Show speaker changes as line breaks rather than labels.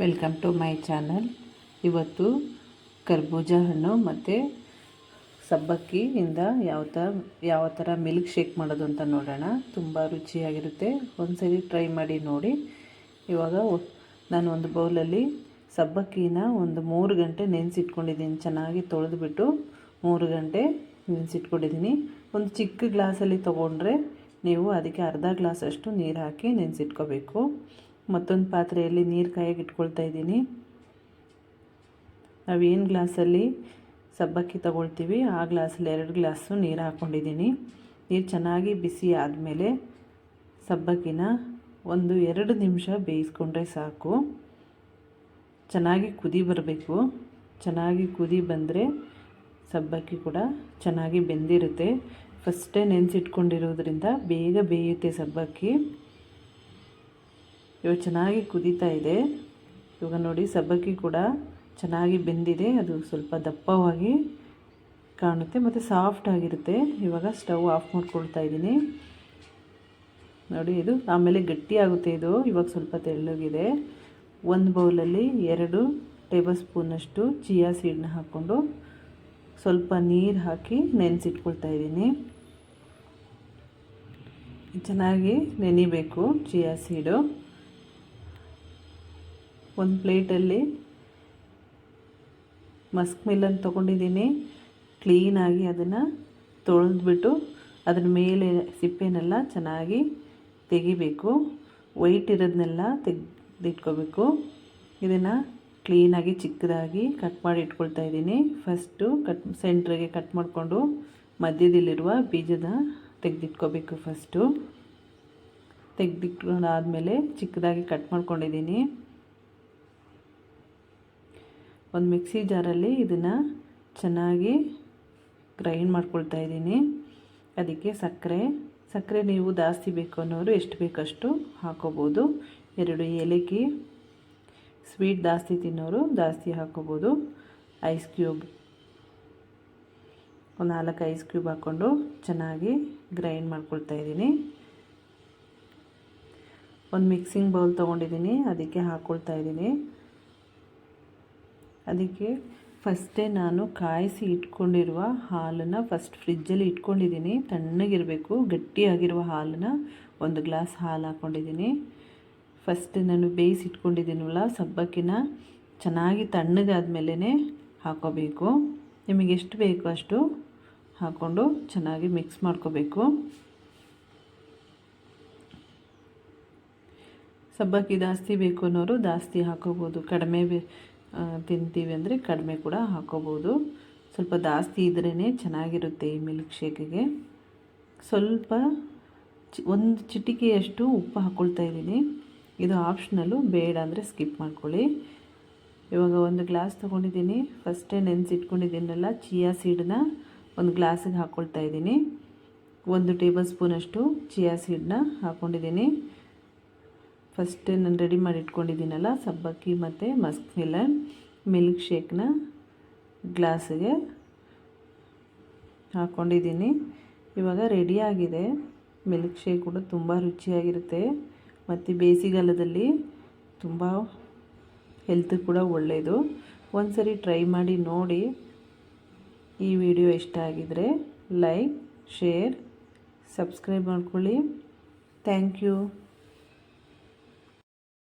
Welcome to my channel ಇವತ್ತು ಕರ್ಬೂಜ ಹಣ್ಣು ಮತ್ತು ಸಬ್ಬಕ್ಕಿಯಿಂದ ಯಾವ ಥರ ಯಾವ ಥರ ಮಿಲ್ಕ್ ಶೇಕ್ ಮಾಡೋದು ಅಂತ ನೋಡೋಣ. ತುಂಬ ರುಚಿಯಾಗಿರುತ್ತೆ. ಒಂದ್ಸರಿ ಟ್ರೈ ಮಾಡಿ ನೋಡಿ. ಇವಾಗ ನಾನು ಒಂದು ಬೌಲಲ್ಲಿ ಸಬ್ಬಕ್ಕಿನ ಒಂದು ಮೂರು ಗಂಟೆ ನೆನೆಸಿಟ್ಕೊಂಡಿದ್ದೀನಿ. ಚೆನ್ನಾಗಿ ತೊಳೆದುಬಿಟ್ಟು ಮೂರು ಗಂಟೆ ನೆನೆಸಿಟ್ಕೊಂಡಿದ್ದೀನಿ. ಒಂದು ಚಿಕ್ಕ ಗ್ಲಾಸಲ್ಲಿ ತೊಗೊಂಡ್ರೆ ನೀವು ಅದಕ್ಕೆ ಅರ್ಧ ಗ್ಲಾಸಷ್ಟು ನೀರು ಹಾಕಿ ನೆನೆಸಿಟ್ಕೋಬೇಕು. ಮತ್ತೊಂದು ಪಾತ್ರೆಯಲ್ಲಿ ನೀರು ಕಾಯಾಗಿ ಇಟ್ಕೊಳ್ತಾ ಇದ್ದೀನಿ. ನಾವೇನು ಗ್ಲಾಸಲ್ಲಿ ಸಬ್ಬಕ್ಕಿ ತಗೊಳ್ತೀವಿ, ಆ ಗ್ಲಾಸಲ್ಲಿ ಎರಡು ಗ್ಲಾಸು ನೀರು ಹಾಕ್ಕೊಂಡಿದ್ದೀನಿ ನೀರು ಚೆನ್ನಾಗಿ ಬಿಸಿ ಆದಮೇಲೆ ಸಬ್ಬಕ್ಕಿನ ಒಂದು ಎರಡು ನಿಮಿಷ ಬೇಯಿಸ್ಕೊಂಡ್ರೆ ಸಾಕು. ಚೆನ್ನಾಗಿ ಕುದಿ ಬರಬೇಕು. ಚೆನ್ನಾಗಿ ಕುದಿ ಬಂದರೆ ಸಬ್ಬಕ್ಕಿ ಕೂಡ ಚೆನ್ನಾಗಿ ಬೆಂದಿರುತ್ತೆ. ಫಸ್ಟೇ ನೆನೆಸಿಟ್ಕೊಂಡಿರೋದ್ರಿಂದ ಬೇಗ ಬೇಯುತ್ತೆ ಸಬ್ಬಕ್ಕಿ. ಇವಾಗ ಚೆನ್ನಾಗಿ ಕುದೀತಾ ಇದೆ. ಇವಾಗ ನೋಡಿ, ಸಬ್ಬಕ್ಕಿ ಕೂಡ ಚೆನ್ನಾಗಿ ಬೆಂದಿದೆ. ಅದು ಸ್ವಲ್ಪ ದಪ್ಪವಾಗಿ ಕಾಣುತ್ತೆ ಮತ್ತು ಸಾಫ್ಟ್ ಆಗಿರುತ್ತೆ. ಇವಾಗ ಸ್ಟವ್ ಆಫ್ ಮಾಡ್ಕೊಳ್ತಾ ಇದ್ದೀನಿ. ನೋಡಿ, ಇದು ಆಮೇಲೆ ಗಟ್ಟಿಯಾಗುತ್ತೆ ಇದು. ಇವಾಗ ಸ್ವಲ್ಪ ತೆಳ್ಳಗಿದೆ. ಒಂದು ಬೌಲಲ್ಲಿ ಎರಡು ಟೇಬಲ್ ಸ್ಪೂನಷ್ಟು ಚಿಯಾ ಸೀಡ್ನ ಹಾಕ್ಕೊಂಡು ಸ್ವಲ್ಪ ನೀರು ಹಾಕಿ ನೆನೆಸಿಟ್ಕೊಳ್ತಾ ಇದ್ದೀನಿ. ಚೆನ್ನಾಗಿ ನೆನಿಬೇಕು ಚಿಯಾ ಸೀಡು. ಒಂದು ಪ್ಲೇಟಲ್ಲಿ ಮಸ್ಕ್ ಮಿಲ್ಲನ್ನು ತೊಗೊಂಡಿದ್ದೀನಿ. ಕ್ಲೀನಾಗಿ ಅದನ್ನು ತೊಳೆದ್ಬಿಟ್ಟು ಅದ್ರ ಮೇಲೆ ಸಿಪ್ಪೆನೆಲ್ಲ ಚೆನ್ನಾಗಿ ತೆಗಿಬೇಕು. ವೈಟ್ ಇರೋದನ್ನೆಲ್ಲ ತೆಗೆದಿಟ್ಕೋಬೇಕು ಇದನ್ನು ಕ್ಲೀನಾಗಿ ಚಿಕ್ಕದಾಗಿ ಕಟ್ ಮಾಡಿ ಇಟ್ಕೊಳ್ತಾ ಇದ್ದೀನಿ. ಫಸ್ಟು ಕಟ್ ಸೆಂಟ್ರಿಗೆ ಕಟ್ ಮಾಡಿಕೊಂಡು ಮಧ್ಯದಲ್ಲಿರುವ ಬೀಜದ ತೆಗೆದಿಟ್ಕೋಬೇಕು ಫಸ್ಟು ತೆಗೆದಿಟ್ಕೊಂಡಾದಮೇಲೆ ಚಿಕ್ಕದಾಗಿ ಕಟ್ ಮಾಡ್ಕೊಂಡಿದ್ದೀನಿ. ಒಂದು ಮಿಕ್ಸಿ ಜಾರಲ್ಲಿ ಇದನ್ನು ಚೆನ್ನಾಗಿ ಗ್ರೈಂಡ್ ಮಾಡ್ಕೊಳ್ತಾ ಇದ್ದೀನಿ. ಅದಕ್ಕೆ ಸಕ್ಕರೆ. ಸಕ್ಕರೆ ನೀವು ಜಾಸ್ತಿ ಬೇಕು ಅನ್ನೋರು ಎಷ್ಟು ಬೇಕಷ್ಟು ಹಾಕೋಬೋದು. ಎರಡು ಏಲಕ್ಕಿ. ಸ್ವೀಟ್ ಜಾಸ್ತಿ ತಿನ್ನೋರು ಜಾಸ್ತಿ ಹಾಕೋಬೋದು. Ice cube. ಒಂದು ನಾಲ್ಕು ಐಸ್ ಕ್ಯೂಬ್ ಹಾಕ್ಕೊಂಡು ಚೆನ್ನಾಗಿ ಗ್ರೈಂಡ್ ಮಾಡ್ಕೊಳ್ತಾ ಇದ್ದೀನಿ. ಒಂದು ಮಿಕ್ಸಿಂಗ್ ಬೌಲ್ ತೊಗೊಂಡಿದ್ದೀನಿ. ಅದಕ್ಕೆ ಹಾಕ್ಕೊಳ್ತಾ ಇದ್ದೀನಿ. ಅದಕ್ಕೆ ಫಸ್ಟೇ ನಾನು ಕಾಯಿಸಿ ಇಟ್ಕೊಂಡಿರುವ ಹಾಲನ್ನು ಫಸ್ಟ್ ಫ್ರಿಜ್ಜಲ್ಲಿ ಇಟ್ಕೊಂಡಿದ್ದೀನಿ. ತಣ್ಣಗಿರಬೇಕು, ಗಟ್ಟಿಯಾಗಿರುವ ಹಾಲನ್ನು ಒಂದು ಗ್ಲಾಸ್ ಹಾಲು ಹಾಕ್ಕೊಂಡಿದ್ದೀನಿ ಫಸ್ಟ್ ನಾನು ಬೇಯಿಸಿ ಇಟ್ಕೊಂಡಿದ್ದೀನಲ್ಲ, ಸಬ್ಬಕ್ಕಿನ ಚೆನ್ನಾಗಿ ತಣ್ಣಗಾದ್ಮೇಲೆ ಹಾಕೋಬೇಕು. ನಿಮಗೆ ಎಷ್ಟು ಬೇಕು ಅಷ್ಟು ಹಾಕ್ಕೊಂಡು ಚೆನ್ನಾಗಿ ಮಿಕ್ಸ್ ಮಾಡ್ಕೋಬೇಕು. ಸಬ್ಬಕ್ಕಿ ಜಾಸ್ತಿ ಬೇಕು ಅನ್ನೋರು ಜಾಸ್ತಿ ಹಾಕೋಬೋದು, ಕಡಿಮೆ ಬೇ ತಿಂತೀವಿ ಅಂದರೆ ಕಡಿಮೆ ಕೂಡ ಹಾಕೋಬೋದು. ಸ್ವಲ್ಪ ಜಾಸ್ತಿ ಇದ್ರೇ ಚೆನ್ನಾಗಿರುತ್ತೆ ಈ ಮಿಲ್ಕ್ ಶೇಕಿಗೆ ಸ್ವಲ್ಪ ಒಂದು ಚಿಟಿಕೆಯಷ್ಟು ಉಪ್ಪು ಹಾಕ್ಕೊಳ್ತಾ ಇದ್ದೀನಿ. ಇದು ಆಪ್ಷನಲ್ಲು ಬೇಡ ಅಂದರೆ ಸ್ಕಿಪ್ ಮಾಡ್ಕೊಳ್ಳಿ. ಇವಾಗ ಒಂದು ಗ್ಲಾಸ್ ತೊಗೊಂಡಿದ್ದೀನಿ. ಫಸ್ಟೇ ನೆನೆಸಿಟ್ಕೊಂಡಿದ್ದೀನಲ್ಲ ಚಿಯಾ ಸೀಡನ್ನ ಒಂದು ಗ್ಲಾಸಿಗೆ ಹಾಕ್ಕೊಳ್ತಾ ಇದ್ದೀನಿ. ಒಂದು ಟೇಬಲ್ ಸ್ಪೂನಷ್ಟು ಚಿಯಾ ಸೀಡನ್ನ ಹಾಕ್ಕೊಂಡಿದ್ದೀನಿ ಫಸ್ಟ್ ನಾನು ರೆಡಿ ಮಾಡಿ ಇಟ್ಕೊಂಡಿದ್ದೀನಲ್ಲ ಸಬ್ಬಕ್ಕಿ ಮತ್ತು ಮಸ್ಕ್ ಮಿಲನ್ ಮಿಲ್ಕ್ ಶೇಕ್ನ ಗ್ಲಾಸಿಗೆ ಹಾಕ್ಕೊಂಡಿದ್ದೀನಿ. ಇವಾಗ ರೆಡಿಯಾಗಿದೆ ಮಿಲ್ಕ್ ಶೇಕ್ ಕೂಡ ತುಂಬ ರುಚಿಯಾಗಿರುತ್ತೆ. ಮತ್ತು ಬೇಸಿಗೆಗಾಲದಲ್ಲಿ ತುಂಬ ಹೆಲ್ತ್ ಕೂಡ ಒಳ್ಳೆಯದು ಒಂದು ಸರಿ ಟ್ರೈ ಮಾಡಿ ನೋಡಿ. ಈ ವಿಡಿಯೋ ಇಷ್ಟ ಆಗಿದರೆ ಲೈಕ್ ಶೇರ್ ಸಬ್ಸ್ಕ್ರೈಬ್ ಮಾಡ್ಕೊಳ್ಳಿ. Thank you